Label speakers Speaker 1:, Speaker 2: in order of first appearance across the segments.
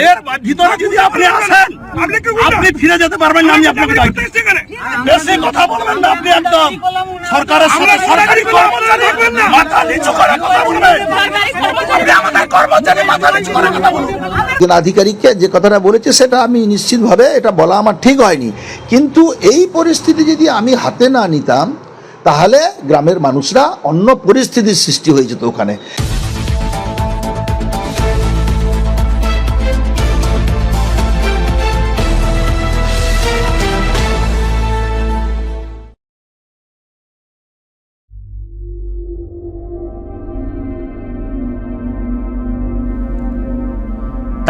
Speaker 1: এর ভিতরে যদি আপনি আসেন আপনি ফিরে যেতে পারবেন না আমি আপনাকে বেশি কথা বলবেন না আপনি একদম। সরকারের সাথে সরকারি কর্মচারী মাথা নিচু করে কথা বলবেন। আপনি আমাদের কর্মচারী মাথা নিচু করে কথা বলবেন
Speaker 2: একজন আধিকারিককে যে কথাটা বলেছে সেটা আমি নিশ্চিতভাবে এটা বলা আমার ঠিক হয়নি। কিন্তু এই পরিস্থিতি যদি আমি হাতে না নিতাম তাহলে গ্রামের মানুষরা অন্য পরিস্থিতির সৃষ্টি হয়ে যেত ওখানে।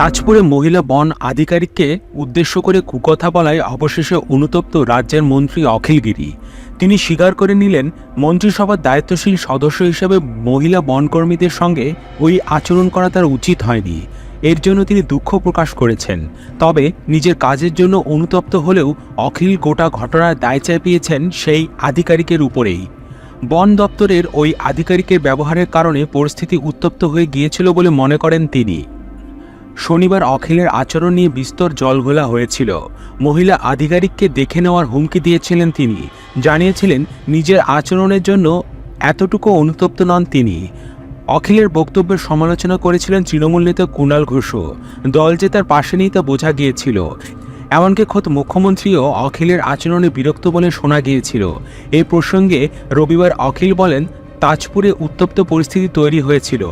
Speaker 3: তাজপুরে মহিলা বন আধিকারিককে উদ্দেশ্য করে কুকথা বলায় অবশেষে অনুতপ্ত রাজ্যের মন্ত্রী অখিলগিরি তিনি স্বীকার করে নিলেন, মন্ত্রিসভার দায়িত্বশীল সদস্য হিসেবে মহিলা বনকর্মীদের সঙ্গে ওই আচরণ করা তার উচিত হয়নি। এর জন্য তিনি দুঃখ প্রকাশ করেছেন। তবে নিজের কাজের জন্য অনুতপ্ত হলেও অখিল গোটা ঘটনার দায় চাপিয়েছেন সেই আধিকারিকের উপরেই। বন দপ্তরের ওই আধিকারিকের ব্যবহারের কারণে পরিস্থিতি উত্তপ্ত হয়ে গিয়েছিল বলে মনে করেন তিনি। শনিবার অখিলের আচরণ নিয়ে বিস্তর জলঘোলা হয়েছিল। মহিলা আধিকারিককে দেখে নেওয়ার হুমকি দিয়েছিলেন তিনি। জানিয়েছিলেন, নিজের আচরণের জন্য এতটুকু অনুতপ্ত নন তিনি। অখিলের বক্তব্যের সমালোচনা করেছিলেন তৃণমূল নেতা কুণাল ঘোষও। দল যে তার পাশে নেই তা বোঝা গিয়েছিল। এমনকি খোদ মুখ্যমন্ত্রীও অখিলের আচরণে বিরক্ত বলে শোনা গিয়েছিল। এই প্রসঙ্গে রবিবার অখিল বলেন, তাজপুরে উত্তপ্ত পরিস্থিতি তৈরি হয়েছিল।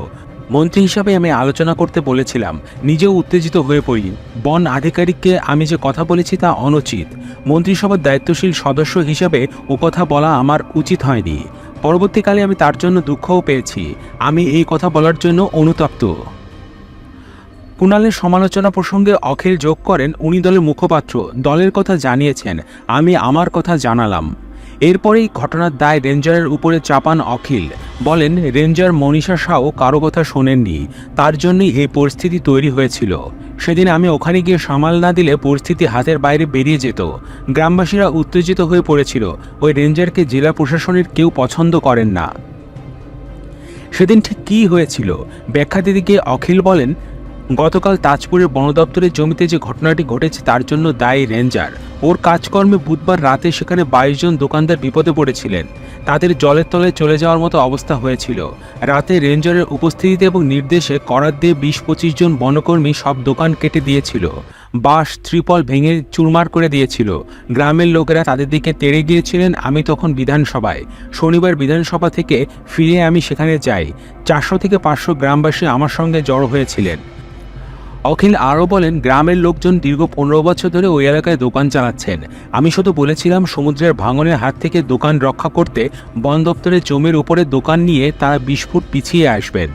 Speaker 3: মন্ত্রী হিসাবে আমি আলোচনা করতে বলেছিলাম, নিজেও উত্তেজিত হয়ে পড়ি। বন আধিকারিককে আমি যে কথা বলেছি তা অনুচিত। মন্ত্রিসভার দায়িত্বশীল সদস্য হিসাবে ও কথা বলা আমার উচিত হয়নি। পরবর্তীকালে আমি তার জন্য দুঃখও পেয়েছি। আমি এই কথা বলার জন্য অনুতপ্ত। কুণালের সমালোচনা প্রসঙ্গে অখিল যোগ করেন, উনি দলের মুখপাত্র। দলের কথা জানিয়েছেন, আমি আমার কথা জানালাম। এরপরেই ঘটনার দায় রেঞ্জারের উপরে চাপান অখিল। বলেন, রেঞ্জার মনীষা সাও কারও কথা শোনেননি। তার জন্যই এই পরিস্থিতি তৈরি হয়েছিল। সেদিন আমি ওখানে গিয়ে সামাল না দিলে পরিস্থিতি হাতের বাইরে বেরিয়ে যেত। গ্রামবাসীরা উত্তেজিত হয়ে পড়েছিল, ওই রেঞ্জারকে জেলা প্রশাসনের কেউ পছন্দ করেন না। সেদিন ঠিক কী হয়েছিল? ব্যাখ্যা দিদিকে অখিল বলেন গতকাল তাজপুরের বন দপ্তরের জমিতে যে ঘটনাটি ঘটেছে তার জন্য দায়ী রেঞ্জার। ওর কাজকর্মে বুধবার রাতে সেখানে বাইশ জন দোকানদার বিপদে পড়েছিলেন। তাদের জলের তলে চলে যাওয়ার মতো অবস্থা হয়েছিল। রাতে রেঞ্জারের উপস্থিতিতে এবং নির্দেশে করার দিয়ে বিশ পঁচিশ জন বনকর্মী সব দোকান কেটে দিয়েছিল। বাঁশ, ত্রিপল ভেঙে চুরমার করে দিয়েছিল। গ্রামের লোকেরা তাদের দিকে তেড়ে গিয়েছিলেন, আমি তখন বিধানসভায়। শনিবার বিধানসভা থেকে ফিরে আমি সেখানে যাই। চারশো থেকে পাঁচশো গ্রামবাসী আমার সঙ্গে জড়ো হয়েছিলেন। অখিল আরও বলেন, গ্রামের লোকজন দীর্ঘ পনেরো বছর ধরে ওই এলাকায় দোকান চালাচ্ছেন। আমি শুধু বলেছিলাম, সমুদ্রের ভাঙনের হাত থেকে দোকান রক্ষা করতে বন দপ্তরের জমির উপরে দোকান নিয়ে তারা বিশ ফুট পিছিয়ে আসবেন।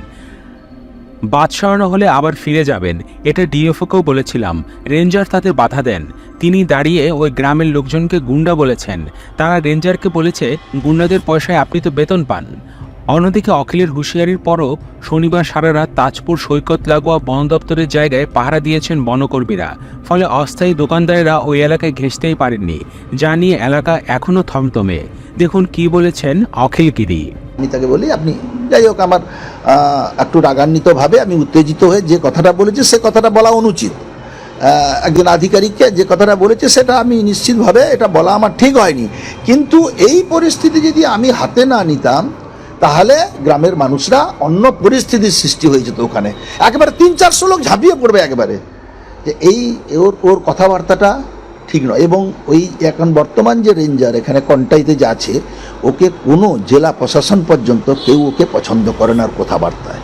Speaker 3: বাদ সরানো হলে আবার ফিরে যাবেন। এটা ডিএফওকেও বলেছিলাম। রেঞ্জার তাতে বাধা দেন। তিনি দাঁড়িয়ে ওই গ্রামের লোকজনকে গুন্ডা বলেছেন। তারা রেঞ্জারকে বলেছে, গুন্ডাদের পয়সায় আপনি তো বেতন পান। অন্যদিকে অখিলের হুঁশিয়ারির পরও শনিবার সারা রাত তাজপুর, সৈকত, লাগোয়া বন দপ্তরের জায়গায় পাহারা দিয়েছেন বনকর্মীরা। ফলে অস্থায়ী দোকানদারেরা ওই এলাকায় ঘেঁষতেই পারেননি, যা নিয়ে এলাকা এখনও থমথমে। দেখুন কি বলেছেন অখিল গিরি।
Speaker 2: আমি তাকে বলি, আপনি যাই হোক আমার একটু রাগান্বিতভাবে আমি উত্তেজিত হয়ে যে কথাটা বলেছি, সে কথাটা বলা অনুচিত। একজন আধিকারিককে যে কথাটা বলেছে, সেটা আমি নিশ্চিতভাবে এটা বলা আমার ঠিক হয়নি। কিন্তু এই পরিস্থিতি যদি আমি হাতে না নিতাম তাহলে গ্রামের মানুষরা অন্য পরিস্থিতির সৃষ্টি হয়ে যেত ওখানে। একেবারে তিন চারশো লোক ঝাঁপিয়ে পড়বে একেবারে। যে এই ওর ওর কথাবার্তাটা ঠিক নয়। এবং ওই এখন বর্তমান যে রেঞ্জার এখানে কন্টাইতে যা আছে ওকে কোনো জেলা প্রশাসন পর্যন্ত কেউ ওকে পছন্দ করে না ওর কথাবার্তায়।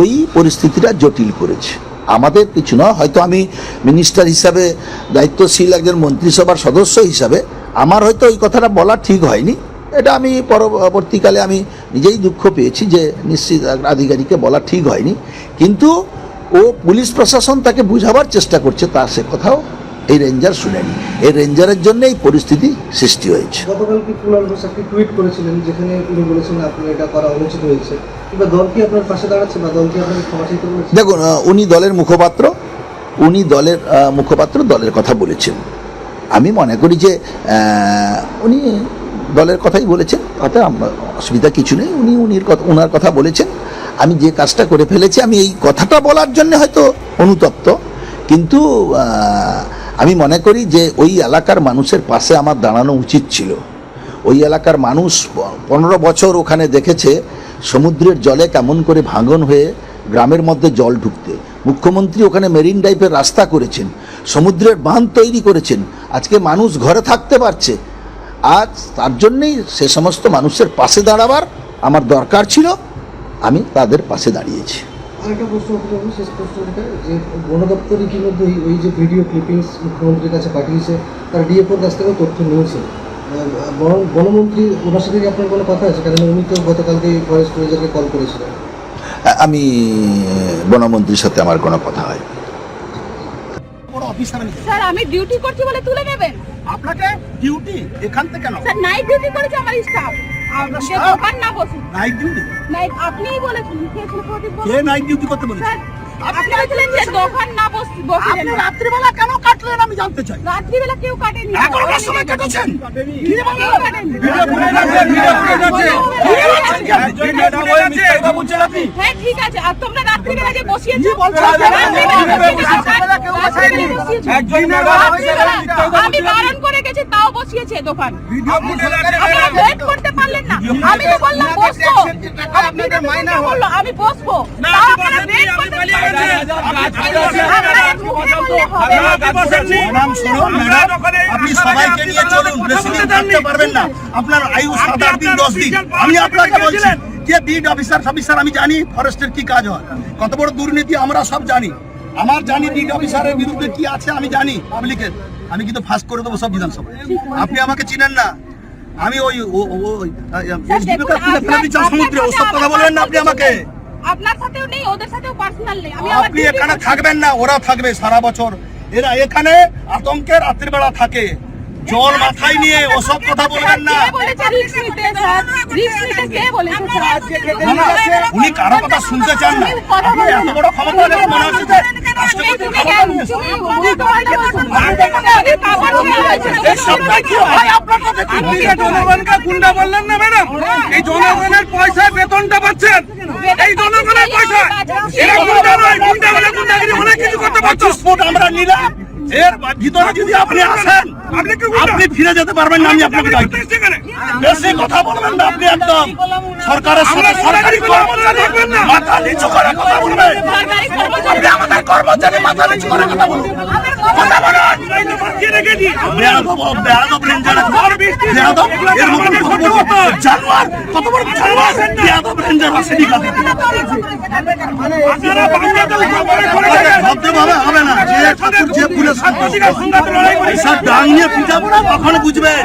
Speaker 2: ওই পরিস্থিতিটা জটিল করেছে। আমাদের কিছু নয়। হয়তো আমি মিনিস্টার হিসাবে দায়িত্বশীল একজন মন্ত্রিসভার সদস্য হিসাবে, আমার হয়তো ওই কথাটা বলা ঠিক হয়নি। এটা আমি পরবর্তীকালে আমি নিজেই দুঃখ পেয়েছি যে নিশ্চিত আধিকারিককে বলা ঠিক হয়নি। কিন্তু ও পুলিশ প্রশাসন তাকে বুঝাবার চেষ্টা করছে তার সে কথাও এই রেঞ্জার শুনেনি। এই রেঞ্জারের জন্য এই পরিস্থিতি সৃষ্টি হয়েছে।
Speaker 4: গতকাল কি কুণাল ঘোষ একটি টুইট করেছিলেন যেখানে তিনি বলেছেন আপনার এটা করা অনুচিত হয়েছে। কিংবা দল কি আপনার পাশে দাঁড়াচ্ছে বা দল কি আপনাকে ক্ষমা চাইতে বলেছে?
Speaker 2: দেখুন উনি দলের মুখপাত্র উনি দলের মুখপাত্র দলের কথা বলেছেন। আমি মনে করি যে উনি দলের কথাই বলেছেন তাতে অসুবিধা কিছু নেই। উনি, উনির কথা ওনার কথা বলেছেন। আমি যে কাজটা করে ফেলেছি, আমি এই কথাটা বলার জন্য হয়তো অনুতপ্ত। কিন্তু আমি মনে করি যে ওই এলাকার মানুষের পাশে আমার দাঁড়ানো উচিত ছিল। ওই এলাকার মানুষ পনেরো বছর ওখানে দেখেছে সমুদ্রের জলে কেমন করে ভাঙন হয়ে গ্রামের মধ্যে জল ঢুকতে। মুখ্যমন্ত্রী ওখানে মেরিন ড্রাইভের রাস্তা করেছেন, সমুদ্রের বাঁধ তৈরি করেছেন। আজকে মানুষ ঘরে থাকতে পারছে আজ তার জন্যেই সে সমস্ত মানুষের পাশে দাঁড়াবার আমার দরকার ছিল। আমি তাদের পাশে দাঁড়িয়েছি।
Speaker 4: আরেকটা প্রশ্ন শেষ প্রশ্ন যে বন দপ্তর ইতিমধ্যে ওই যে ভিডিও ক্লিপিংস মুখ্যমন্ত্রীর কাছে পাঠিয়েছে তার ডিএফওর কাছ থেকেও তথ্য নিয়েছে। বন- বনমন্ত্রী ওনার সাথে আপনার কোনো কথা আছে? কারণ উনি তো গতকালকে ফরেস্ট রেঞ্জারকে কল করেছিলেন।
Speaker 2: আমি বনমন্ত্রীর সাথে আমার কোনো কথা হয়
Speaker 1: অফিসার আমি।
Speaker 5: স্যার আমি ডিউটি করছি বলে তুলে নেবেন?
Speaker 1: আপনাকে ডিউটি এখান থেকে কেন
Speaker 5: স্যার নাইট ডিউটি করেছে আমার স্টাফ দোকান না বসুন
Speaker 1: নাইট ডিউটি
Speaker 5: নাইট আপনিই বলেছেন। কে।
Speaker 1: নাইট ডিউটি করতে বলেছে?
Speaker 5: স্যার আপনি বলেছিলেন যে দোকান না বস
Speaker 1: আপনি রাত্রিবেলা কেন কাটলেন আমি জানতে চাই
Speaker 5: রাত্রিবেলা কেউ কাটেনি
Speaker 1: এগারোটার সময় কেটেছেন কি
Speaker 5: কেউ
Speaker 1: বললেন?
Speaker 5: কাটেনি।
Speaker 1: ভিডিও ফুটেজ আছে, ভিডিও ফুটেজ আছে। ভিডিও আছেন কি আপনি?
Speaker 5: হ্যাঁ ঠিক আছে আর তোমরা রাত্রিবেলা যে বসিয়েছো
Speaker 1: বলছো?
Speaker 5: রাত্রিবেলা বসিয়েছো। রাত্রিবেলা। আমি বারণ করে গেছি তাও বসিয়েছে দোকান আপনারা ওয়েট করতে পারলেন না। আমি তো বললাম বসবো। বললেন বলল আমি বসবো। না। আপনারা মুখে বললে হবে। না।
Speaker 1: ম্যাডাম শুনুন ম্যাডাম। আপনি সবাইকে নিয়ে চলুন। বেশি থাকতে পারবেন না। আপনার আয়ু সাত আট দিন দশ দিন। আমি আপনাকে বলছি যে বিড অফিসার অফিসার আমি জানি ফরেস্টের কি কাজ হয়। কত বড় দুর্নীতি আমরা সব জানি। আমার জানি বিড অফিসারের বিরুদ্ধে কি আছে আমি জানি পাবলিকের আমি কিন্তু ফাঁস করে দেবো সব বিধানসভা আপনি আমাকে চিনেন না। আমি ওই সমুদ্রে ওসব কথা বলবেন না আপনি আমাকে।
Speaker 5: আপনার সাথেও নেই ওদের সাথেও পার্সোনাল নেই। আমি
Speaker 1: আপনি এখানে থাকবেন না ওরা থাকবে সারা বছর। এরা এখানে আতঙ্কে রাত্রিবেলা থাকে। জল মাথায় নিয়ে ওসব কথা বলবেন না, উনি কারও কথা শুনতে চান না। এত বড় ক্ষমতা মনে হচ্ছে
Speaker 6: জনগণকে গুন্ডা বললেন না ম্যাডাম এই জনগণের পয়সায় বেতনটা পাচ্ছেন এই জনগণের পয়সা এরা গুন্ডা নয় গুন্ডা হলে গুন্ডাগিরি অনেক কিছু করতে পারতো
Speaker 1: পঁচিশ আমরা নিলাম এর ভিতরে যদি আপনি আসেন ফিরে যেতে পারবেন না আমি আপনাকে বেশি কথা বলবেন না আপনি একদম সরকারের সাথে সরকারি। মাথা নিচু করে কথা বলবেন। আপনি আমাদের কর্মচারী মাথা নিচু করে কথা বলুন। কথা বলুন। মতন কত বড় জানোয়ার কত বড় জানোয়ার বেয়াদব রেঞ্জার আছে
Speaker 6: আপনারা বাংলাদেশ সরকারের করে থাকেন।
Speaker 1: ভদ্রভাবে হবে না যে ঠাকুর যে ফুলে
Speaker 6: সাংবাদিকের সঙ্গে লড়াই করি।
Speaker 1: এইসব ডাং নিয়ে পিটাবো না তখন বুঝবেন